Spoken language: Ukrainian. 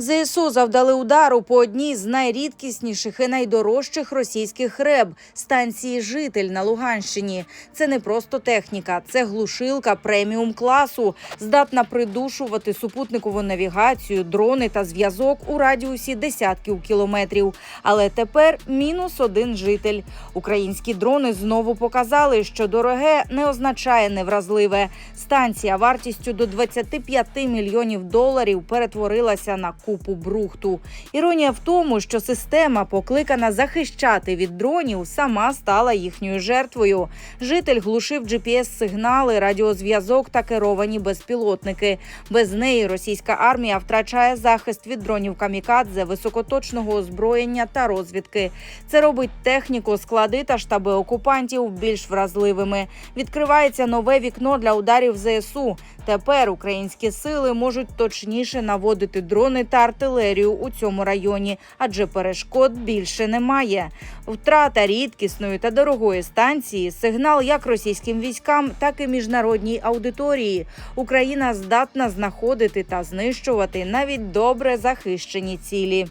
ЗСУ завдали удару по одній з найрідкісніших і найдорожчих російських РЕБ станції Житель на Луганщині. Це не просто техніка, це глушилка преміум класу, здатна придушувати супутникову навігацію, дрони та зв'язок у радіусі десятків кілометрів. Але тепер мінус один житель. Українські дрони знову показали, що дороге не означає невразливе. Станція вартістю до 25 мільйонів доларів перетворилася на купу брухту. Іронія в тому, що система, покликана захищати від дронів, сама стала їхньою жертвою. Житель глушив GPS-сигнали, радіозв'язок та керовані безпілотники. Без неї російська армія втрачає захист від дронів камікадзе, високоточного озброєння та розвідки. Це робить техніку, склади та штаби окупантів більш вразливими. Відкривається нове вікно для ударів ЗСУ. Тепер українські сили можуть точніше наводити дрони та артилерію у цьому районі, адже перешкод більше немає. Втрата рідкісної та дорогої станції сигнал як російським військам, так і міжнародній аудиторії. Україна здатна знаходити та знищувати навіть добре захищені цілі.